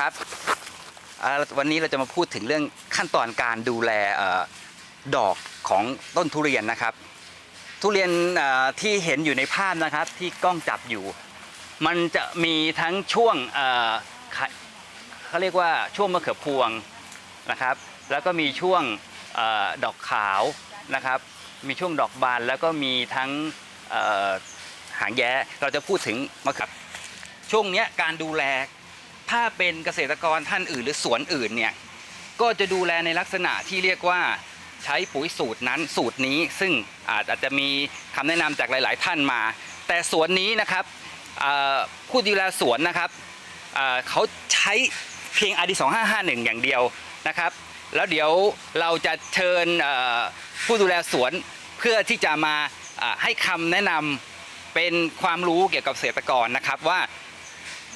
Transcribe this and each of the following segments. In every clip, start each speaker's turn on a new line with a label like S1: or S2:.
S1: ครับวันนี้เราจะมาพูดถึงเรื่องขั้นตอนการดูแลออดอกของต้นทุเรียนนะครับ ทุเรียนที่เห็นอยู่ในภาพนะครับที่กล้องจับอยู่ มันจะมีทั้งช่วงเขาเรียกว่าช่วงมะเขือพวงนะครับ แล้วก็มีช่วงออดอกขาวนะครับ มีช่วงดอกบานแล้วก็มีทั้งหางแย้เราจะพูดถึงมะเขือช่วงนี้การดูแล ถ้าเป็นเกษตรกรท่านอื่นหรือสวนอื่นเนี่ยก็จะดูแลในลักษณะที่เรียกว่าใช้ปุ๋ยสูตรนั้นสูตรนี้ ซึ่งอาจอาจจะมีคำแนะนำจากหลาย ๆ ท่านมา แต่สวนนี้นะครับผู้ดูแลสวนนะครับเขาใช้เพียง RD 2551 อย่างเดียวนะครับ แล้วเดี๋ยวเราจะเชิญผู้ดูแลสวนเพื่อที่จะมาอ่าให้คำแนะนำเป็นความรู้เกี่ยวกับเกษตรกรนะครับว่า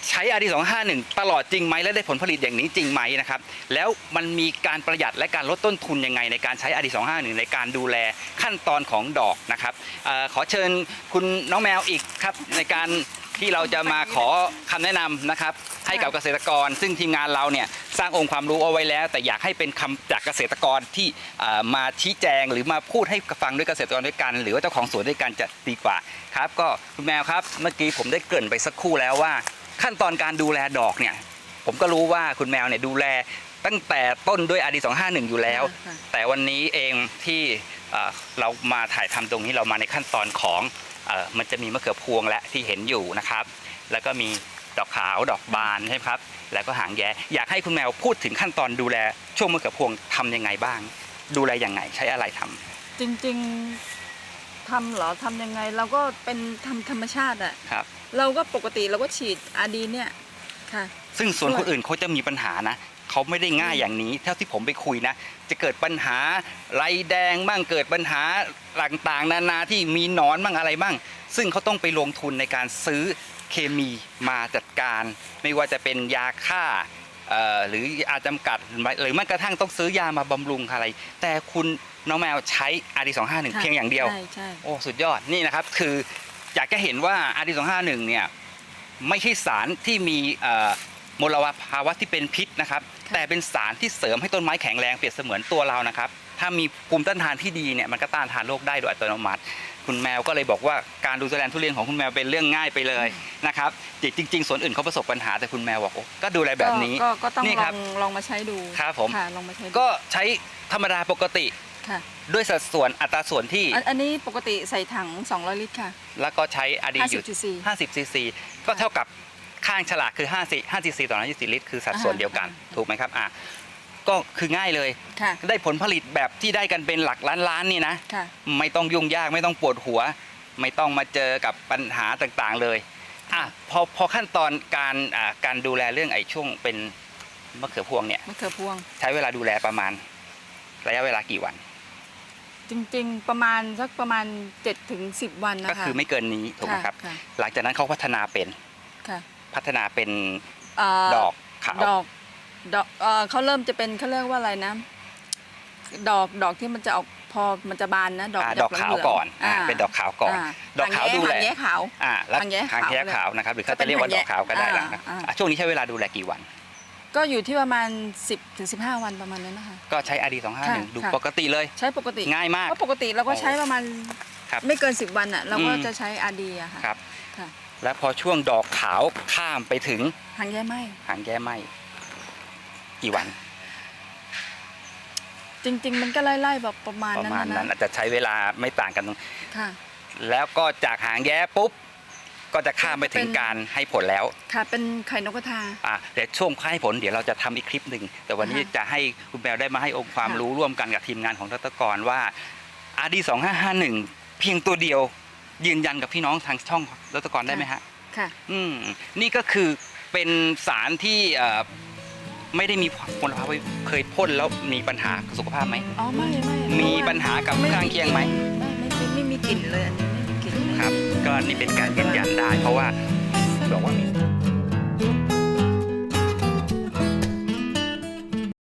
S1: ใช้ RD 251 ตลอดจริงไหมและได้ผลผลิตอย่างนี้จริงไหมนะครับแล้วมันมีการประหยัดและการลดต้นทุนยังไง ในการใช้ RD 251 ในการดูแลขั้นตอนของดอกนะครับออขอเชิญคุณน้องแมวอีกครับในการที่เราจะมาขอคำแนะนำนะครับให้กับเกษตรกร ซึ่งทีมงานเราเนี่ยสร้างองค์ความรู้เอาไว้แล้ว แต่อยากให้เป็นคำจากเกษตรกรที่มาชี้แจงหรือมาพูดให้ฟังด้วยเกษตรกรด้วยกัน หรือว่าเจ้าของสวนด้วยกันจะดีกว่าครับ ก็คุณแมวครับเมื่อกี้ผมได้เกริ่นไปสักครู่แล้วว่า ขั้นตอนการดูแลดอกเนี่ย ผมก็รู้ว่าคุณแมวเนี่ยดูแลตั้งแต่ต้นด้วยอดี251 อยู่แล้ว
S2: ค่ะ
S1: แต่วันนี้เองที่เอ่อเรามาถ่ายทำตรงนี้เรามาในขั้นตอนของเอ่อมันจะมีมะเขือพวงและที่เห็นอยู่นะครับ แล้วก็มีดอกขาวดอกบานใช่ไหมครับ แล้วก็หางแย้อยากให้คุณแมวพูดถึงขั้นตอนดูแลช่วงมะเขือพวงทำยังไงบ้าง ดูแลยังไงใช้อะไรทำ
S2: จริงๆ ทำเหรอทำยังไง เราก็เป็นทำธรรมชาติอะ
S1: ครับ
S2: เราก็ปกติเราก็ฉีดอาดีเนี่ยค่ะ
S1: ซึ่งส่วน
S2: ด้วย
S1: คนอื่นเขาจะมีปัญหานะเขาไม่ได้ง่ายอย่างนี้เท่าที่ผมไปคุยนะ จะเกิดปัญหาไรแดงบ้างเกิดปัญหาต่างๆ นานาที่มีหนอนบ้างอะไรบ้าง ซึ่งเขาต้องไปลงทุนในการซื้อเคมีมาจัดการ ไม่ว่าจะเป็นยาฆ่าเอ่อหรือยาจำกัดหรือแม้กระทั่งต้องซื้อยามาบำรุงอะไร แต่คุณ น้องแมวใช้อาดีสองห้าหนึ่ง
S2: ค่ะ
S1: เพียงอย่างเดียว
S2: ใช่ใช่
S1: โอ้สุดยอดนี่นะครับคืออยากจะเห็นว่า RD 251 เนี่ยไม่ใช่สารที่มีเอ่อมลภาวะที่เป็นพิษนะครับ แต่เป็นสารที่เสริมให้ต้นไม้แข็งแรงเปรียบเสมือนตัวเรานะครับ ถ้ามีภูมิต้านทานที่ดีเนี่ยมันก็ต้านทานโรคได้โดยอัตโนมัติ คุณแมวก็เลยบอกว่าการดูแลทุเรียนของคุณแมวเป็นเรื่องง่ายไปเลยนะครับจริงๆสวนอื่นเขาประสบปัญหาแต่คุณแมวบอกโอ้ก็ดูแลแบบนี้
S2: ก็ก็ต้อง
S1: นี่
S2: ล
S1: ครั
S2: อบงลองมาใช้ดู
S1: ครับผม
S2: ค่ะลองมาใช้ดู
S1: ก็ใช้ธรรมดาปกติ
S2: ค่ะ
S1: ด้วยสัดส่วนอัตราส่วนที่
S2: อันอันนี้ปกติใส่ถัง 200 ลิตรค่ะ
S1: แล้วก็ใช้ RD อยู่
S2: 50 cc
S1: 50 ซีซีก็เท่ากับข้างฉลากคือ5ซี5ซีซีต่อ124ลิตรคือสัดส่วนเดียวกัน
S2: อ่า
S1: ถูกไหมครับอะก็คือง่ายเลย
S2: ค่ะ
S1: ได้ผลผลิตแบบที่ได้กันเป็นหลักล้านล้านๆนี่นะ
S2: ค่ะ
S1: ไม่ต้องยุ่งยากไม่ต้องปวดหัว ไม่ต้องมาเจอกับปัญหาต่างๆเลยอะพอพอขั้นตอนการอ่าการดูแลเรื่องไอ้ช่วงเป็นมะเขือพวงเนี่ย
S2: มะเขือพวง
S1: ใช้เวลาดูแลประมาณ ระยะเวลากี่วัน
S2: จริงๆ ประมาณสักประมาณ7ถึง10วันนะคะ
S1: ก็คือไม่เกินนี้ถูกไหมครับ
S2: ค่ะ
S1: หลังจากนั้นเขาพัฒนาเป็น
S2: ค่ะ
S1: พัฒนาเป็น
S2: เอ่อ
S1: ดอกขาว
S2: ดอกดอกเอ่อเขาเริ่มจะเป็นเขาเรียกว่าอะไรนะ ดอกดอกที่มันจะออกพอมันจะบานนะดอก
S1: อ่า
S2: จะ
S1: ดอกขาว
S2: เหลืงๆ
S1: ก่อนอ่าเป็นดอกขาวก่อนาดอกขาวดูแล
S2: หางแย้ขาว
S1: อ่าแล้ว
S2: หางแย้
S1: หางแย้
S2: ขาว
S1: ขาวนะครับหรือเขา
S2: จะเป็
S1: จะ
S2: น
S1: เรียกว่าดอกขาวก็ได้
S2: หางแย้
S1: แล้วนะ
S2: อ่า
S1: อะช่วงนี้ใช้เวลาดูแลกี่วัน
S2: ก็อยู่ที่ประมาณ 10ถึง15 วันประมาณนั้นนะคะ
S1: ก็ใช้อดีสองห้าหนึ่ง
S2: ค่ะ
S1: ดู
S2: ค่ะ
S1: ปกติเลย
S2: ใช้ปกติ
S1: ง่ายมาก
S2: เพราะปกติเราก็ใช้ประมาณ
S1: ครับ
S2: ไม่เกิน 10 วันอะเราก็
S1: อืม
S2: จะใช้อาดีอะค่ะ
S1: ครับ
S2: ค่ะ
S1: แล้วพอช่วงดอกขาวข้ามไปถึง
S2: หางแย้ไหม
S1: หางแย้ไหมกี่วัน
S2: จริง ๆ มันก็ไล่ๆแบบประมาณ
S1: ประ
S2: นั้น
S1: มาณ
S2: นะ
S1: นั้นอาจจะใช้เวลาไม่ต่างกันตรง
S2: ค่ะ
S1: แล้วก็จากหางแย้ปุ๊บ ก็จะข้ามไปถึง
S2: เป็น
S1: การให้ผลแล้ว
S2: ค่ะ เป็นไข่นกกระทา
S1: อะเดี๋ยวช่วงให้ผลเดี๋ยวเราจะทำอีกคลิปหนึ่งแต่วันนี้
S2: ค่ะ
S1: จะให้คุณแมวได้มาให้องค์ความ
S2: ค่ะ
S1: รู้ร่วมกันกับทีมงานของทัตกรว่าอาดีสองห้าห้าหนึ่งเพียงตัวเดียว ยืนยันกับพี่น้องทางช่องทัตกรได้ไหมฮะ
S2: ค่ะ
S1: อืมนี่ก็คือเป็นสารที่เอ่อไม่ได้มีมลภาวะเคยพ่นแล้วมีปัญหากับสุขภาพไหม
S2: อ๋อไม่ไม่
S1: มีปัญหากับข้างเคียงไหม
S2: ไม่ไม่ไม่ไม่มีกลิ่นเลยอั นี่เป็
S1: นการยืนยันได้ เพราะว่าบอกว่ามี